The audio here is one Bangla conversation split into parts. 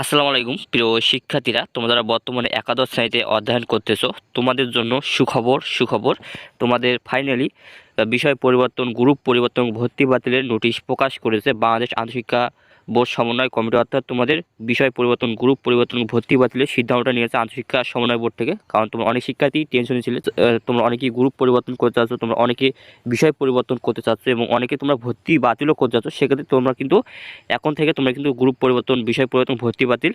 আসসালামু আলাইকুম। প্রিয় শিক্ষার্থীরা, তোমরা বর্তমানে একাদশ শ্রেণীতে অধ্যয়ন করতেছো, তোমাদের জন্য সুখবর সুখবর, তোমাদের ফাইনালি বিষয় পরিবর্তন গ্রুপ পরিবর্তন, ভর্তি বাতিলের নোটিশ প্রকাশ করেছে বাংলাদেশ আন্তঃশিক্ষা বোর্ড সমন্বয় কমিটি অর্থাৎ তোমাদের বিষয় পরিবর্তন গ্রুপ পরিবর্তন, ভর্তি বাতিলের সিদ্ধান্তটা নিয়েছে আন্তঃশিক্ষা সমন্বয় বোর্ড থেকে। কারণ তোমরা অনেক শিক্ষার্থী টেনশনে ছিলে তোমরা অনেকেই গ্রুপ পরিবর্তন করতে চাচ্ছ, তোমরা অনেকে বিষয় পরিবর্তন করতে চাচ্ছ এবং অনেকে তোমরা ভর্তি বাতিলও করতে চাচ্ছ, সেক্ষেত্রে তোমরা কিন্তু এখন থেকে তোমরা কিন্তু গ্রুপ পরিবর্তন, বিষয় পরিবর্তন, ভর্তি বাতিল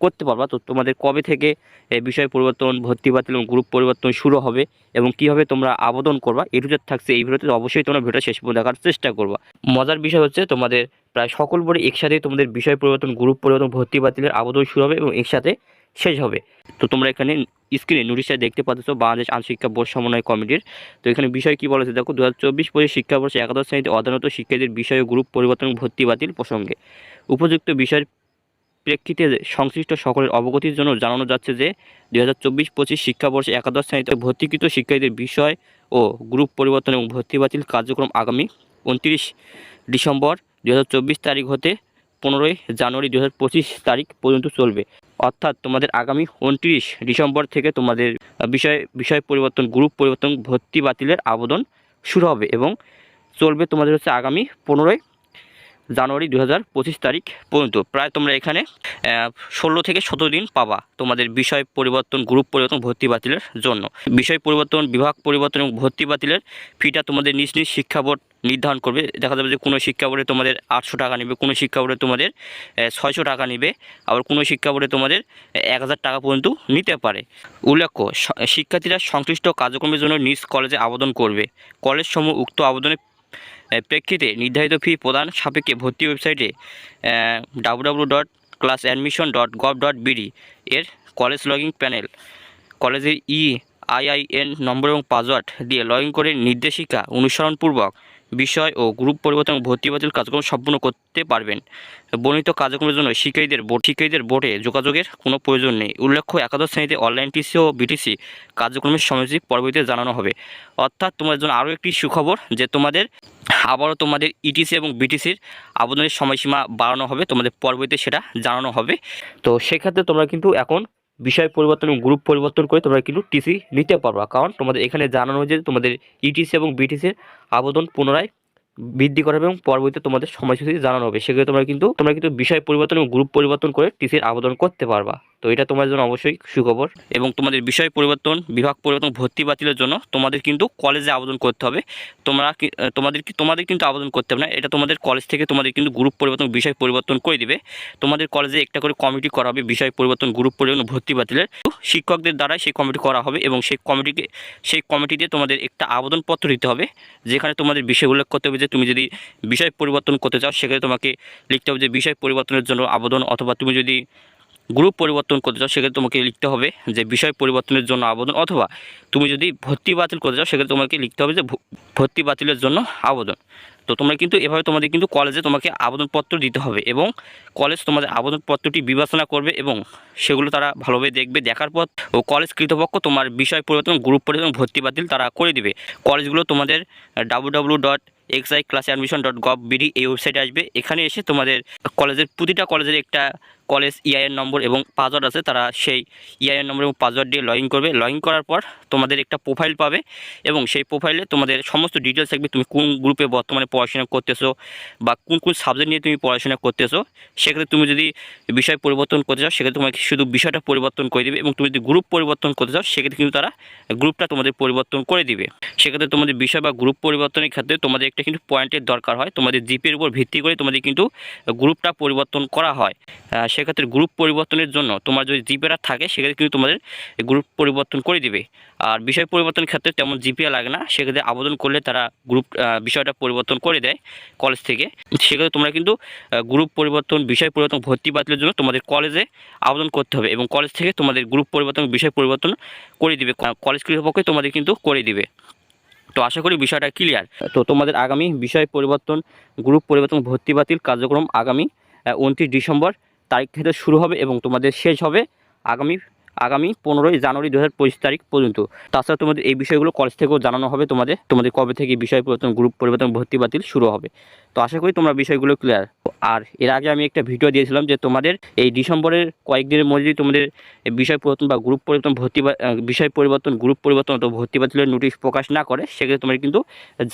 করতে পারবা। তো তোমাদের কবে থেকে বিষয় পরিবর্তন, ভর্তি বাতিল এবং গ্রুপ পরিবর্তন শুরু হবে এবং কীভাবে তোমরা আবেদন করবা এই থাকছে, এই ভিডিওতে অবশ্যই তোমরা ভিডিও শেষ পর্যন্ত দেখার চেষ্টা করবা। মজার বিষয় হচ্ছে তোমাদের প্রায় সকল বোর্ডে একসাথে তোমাদের বিষয় পরিবর্তন গ্রুপ পরিবর্তন, ভর্তি বাতিলের আবেদন শুরু হবে এবং একসাথে শেষ হবে। তো তোমরা এখানে স্ক্রিনে নোটিশটা দেখতে পাচ্ছ, বাংলাদেশ আন্তঃশিক্ষা বোর্ড সমন্বয় কমিটির। তো এখানে বিষয় কি বলেছে? দেখো দু হাজার চব্বিশ পঁচিশ শিক্ষাবর্ষে একাদশ শ্রেণীতে অধ্যয়নরত শিক্ষার্থীদের বিষয় গ্রুপ পরিবর্তন, ভর্তি বাতিল প্রসঙ্গে। উপযুক্ত বিষয়ের প্রেক্ষিতে সংশ্লিষ্ট সকলের অবগতির জন্য জানানো যাচ্ছে যে দুই হাজার চব্বিশ পঁচিশ শিক্ষাবর্ষে একাদশ শ্রেণীতে ভর্তিকৃত শিক্ষার্থীদের বিষয় ও গ্রুপ পরিবর্তন এবং ভর্তি বাতিল কার্যক্রম আগামী উনত্রিশ ডিসেম্বর দুই হাজার চব্বিশ তারিখ হতে পনেরোই জানুয়ারি দু হাজার পঁচিশ তারিখ পর্যন্ত চলবে। অর্থাৎ তোমাদের আগামী উনত্রিশ ডিসেম্বর থেকে তোমাদের বিষয় বিষয় পরিবর্তন, গ্রুপ পরিবর্তন, ভর্তি বাতিলের আবেদন শুরু হবে এবং চলবে তোমাদের হচ্ছে আগামী পনেরোই জানুয়ারি দু হাজার পঁচিশ তারিখ পর্যন্ত। প্রায় তোমরা এখানে ষোলো থেকে সতেরো দিন পাবা তোমাদের বিষয় পরিবর্তন, গ্রুপ পরিবর্তন, ভর্তি বাতিলের জন্য। বিষয় পরিবর্তন, বিভাগ পরিবর্তন এবং ভর্তি বাতিলের ফিটা তোমাদের নিজ নিজ শিক্ষা বোর্ড নির্ধারণ করবে। দেখা যাবে যে কোনো শিক্ষা বোর্ডে তোমাদের আটশো টাকা নেবে, কোনো শিক্ষা বোর্ডে তোমাদের ছয়শো টাকা নেবে, আবার কোনো শিক্ষা বোর্ডে তোমাদের এক হাজার টাকা পর্যন্ত নিতে পারে। উল্লেখ্য শিক্ষার্থীরা সংশ্লিষ্ট কার্যক্রমের জন্য নিজ কলেজে আবেদন করবে। কলেজ সমূহ উক্ত আবেদনের প্রেক্ষিতে নির্ধারিত ফি প্রদান সাপেক্ষে ভর্তি ওয়েবসাইটে W dot class admission dot gov dot BD এর কলেজ লগিং প্যানেল কলেজের ই আইআইএন নম্বর এবং পাসওয়ার্ড দিয়ে লগ করে নির্দেশিকা অনুসরণপূর্বক বিষয় ও গ্রুপ পরিবর্তন ভর্তি বাতিল কার্যক্রম সম্পূর্ণ করতে পারবেন। বর্ণিত কার্যক্রমের জন্য শিক্ষার্থীদের শিক্ষার্থীদের বোর্ডে যোগাযোগের কোনো প্রয়োজন নেই। উল্লেখ্য, একাদশ শ্রেণীতে অনলাইন টিসি ও বিটিসি কার্যক্রমের সময়সূচি পরবর্তীতে জানানো হবে। অর্থাৎ তোমাদের জন্য আরও একটি সুখবর যে তোমাদের আবারও তোমাদের ইটিসি এবং বিটিসির আবেদনের সময়সীমা বাড়ানো হবে। তোমাদের পরবর্তীতে সেটা জানানো হবে। তো সেক্ষেত্রে তোমরা কিন্তু এখন বিষয় পরিবর্তন গ্রুপ পরিবর্তন করে তোমরা কিন্তু টিসি নিতে পারবা কারণ তোমাদের এখানে জানানো হয়েছে তোমাদের ইটিসি এবং বিটিসির আবেদন পুনরায় বৃদ্ধি করা হবে এবং পরবর্তীতে তোমাদের সময়সূচি জানানো হবে। সেক্ষেত্রে তোমরা কিন্তু তোমরা কিন্তু বিষয় পরিবর্তন এবং গ্রুপ পরিবর্তন করে টিসির আবেদন করতে পারবা। তো এটা তোমাদের জন্য অবশ্যই সুখবর। এবং তোমাদের বিষয় পরিবর্তন, বিভাগ পরিবর্তন, ভর্তি বাতিলের জন্য তোমাদের কিন্তু কলেজে আবেদন করতে হবে। তোমরা তোমাদের কি- তোমাদের কিন্তু আবেদন করতে হবে না। এটা তোমাদের কলেজ থেকে তোমাদের কিন্তু গ্রুপ পরিবর্তন, বিষয় পরিবর্তন করে দিবে। তোমাদের কলেজে একটা করে কমিটি করা হবে, বিষয় পরিবর্তন গ্রুপ পরিবর্তন, ভর্তি বাতিলের। শিক্ষকদের দ্বারাই সেই কমিটি করা হবে এবং সেই কমিটিকে সেই কমিটিতে তোমাদের একটা আবেদনপত্র দিতে হবে, যেখানে তোমাদের বিষয় উল্লেখ করতে হবে যে তুমি যদি বিষয় পরিবর্তন করতে চাও, সেক্ষেত্রে তোমাকে লিখতে হবে যে বিষয় পরিবর্তনের জন্য আবেদন অথবা তুমি যদি গ্রুপ পরিবর্তন করতে চাও, সেক্ষেত্রে তোমাকে লিখতে হবে যে বিষয় পরিবর্তনের জন্য আবেদন অথবা তুমি যদি ভর্তি বাতিল করতে চাও, সেক্ষেত্রে তোমাকে লিখতে হবে যে ভর্তি বাতিলের জন্য আবেদন। তো তোমরা কিন্তু এভাবে তোমাদের কিন্তু কলেজে তোমাকে আবেদনপত্র দিতে হবে এবং কলেজ তোমাদের আবেদনপত্রটি বিবেচনা করবে এবং সেগুলো তারা ভালোভাবে দেখবে, দেখার পর ও কলেজ কৃতপক্ষ তোমার বিষয় পরিবর্তন গ্রুপ পরিবর্তন, ভর্তি বাতিল তারা করে দিবে। কলেজগুলো তোমাদের W XI class admission dot gov BD এই ওয়েবসাইটে আসবে। এখানে এসে তোমাদের কলেজের প্রতিটা কলেজের একটা কলেজ ইআইএন নম্বর এবং পাসওয়ার্ড আছে, তারা সেই ইআইএন নম্বর এবং পাসওয়ার্ড দিয়ে লগ করবে। লগ করার পর তোমাদের একটা প্রোফাইল পাবে এবং সেই প্রোফাইলে তোমাদের সমস্ত ডিটেলস থাকবে। তুমি কোন গ্রুপে বর্তমানে পড়াশোনা করতেছো বা কোন কোন সাবজেক্ট নিয়ে তুমি পড়াশোনা করতেছো, সেক্ষেত্রে তুমি যদি বিষয় পরিবর্তন করতে চাও, সেক্ষেত্রে তোমাকে শুধু বিষয়টা পরিবর্তন করে দিবে এবং তুমি যদি গ্রুপ পরিবর্তন করতে চাও, সেক্ষেত্রে কিন্তু তারা গ্রুপটা তোমাদের পরিবর্তন করে দিবে। সেক্ষেত্রে তোমাদের বিষয় বা গ্রুপ পরিবর্তনের ক্ষেত্রে তোমাদের একটা কিন্তু পয়েন্টের দরকার হয়। তোমাদের জিপের উপর ভিত্তি করে তোমাদের কিন্তু গ্রুপটা পরিবর্তন করা হয়। সেক্ষেত্রে গ্রুপ পরিবর্তনের জন্য তোমার যদি জিপেরা থাকে, সেক্ষেত্রে কিন্তু তোমাদের গ্রুপ পরিবর্তন করে দিবে। আর বিষয় পরিবর্তনের ক্ষেত্রে তেমন জিপিএ লাগে না। সেক্ষেত্রে আবেদন করলে তারা গ্রুপ বিষয়টা পরিবর্তন করে দেয় কলেজ থেকে। সেক্ষেত্রে তোমরা কিন্তু গ্রুপ পরিবর্তন, বিষয় পরিবর্তন, ভর্তি বাতিলের জন্য তোমাদের কলেজে আবেদন করতে হবে এবং কলেজ থেকে তোমাদের গ্রুপ পরিবর্তন, বিষয় পরিবর্তন করে দিবে। কলেজ কর্তৃপক্ষই তোমাদের কিন্তু করে দিবে। তো আশা করি বিষয়টা ক্লিয়ার তো তোমাদের আগামী বিষয় পরিবর্তন গ্রুপ পরিবর্তন, ভর্তি বাতিল কার্যক্রম আগামী উনত্রিশ ডিসেম্বর তারিখ থেকে শুরু হবে এবং তোমাদের শেষ হবে আগামী আগামী পনেরোই জানুয়ারি দু হাজার পঁচিশ তারিখ পর্যন্ত। তাছাড়া তোমাদের এই বিষয়গুলো কলেজ থেকেও জানানো হবে তোমাদের। তোমাদের কবে থেকে বিষয় পরিবর্তন গ্রুপ পরিবর্তন, ভর্তি বাতিল শুরু হবে। তো আশা করি তোমরা বিষয়গুলো ক্লিয়ার আর এর আগে আমি একটা ভিডিও দিয়েছিলাম যে তোমাদের এই ডিসেম্বরের কয়েকদিনের মধ্যে যদি তোমাদের বিষয় পরিবর্তন বা গ্রুপ পরিবর্তন, ভর্তি বিষয় পরিবর্তন গ্রুপ পরিবর্তন অথবা ভর্তি বাতিলের নোটিশ প্রকাশ না করে, সেক্ষেত্রে তোমাদের কিন্তু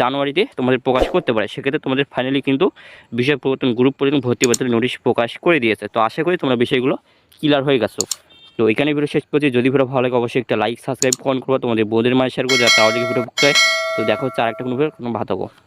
জানুয়ারিতে তোমাদের প্রকাশ করতে পারে। সেক্ষেত্রে তোমাদের ফাইনালি কিন্তু বিষয় পরিবর্তন গ্রুপ পরিবর্তন, ভর্তি বাতিলের নোটিশ প্রকাশ করে দিয়েছে। তো আশা করি তোমরা বিষয়গুলো ক্লিয়ার হয়ে গেছো। তো এখানে ভিডিও শেষ করছি। যদি ভিডিও ভালো লাগে, অবশ্যই একটা লাইক সাবস্ক্রাইব কমেন্ট করব। তোমাদের বোধের মায়ের শেয়ার করব যাতে আগে ভিডিও তো দেখো হচ্ছে আরেকটা কোনো ভিডিও কোনো থাকো।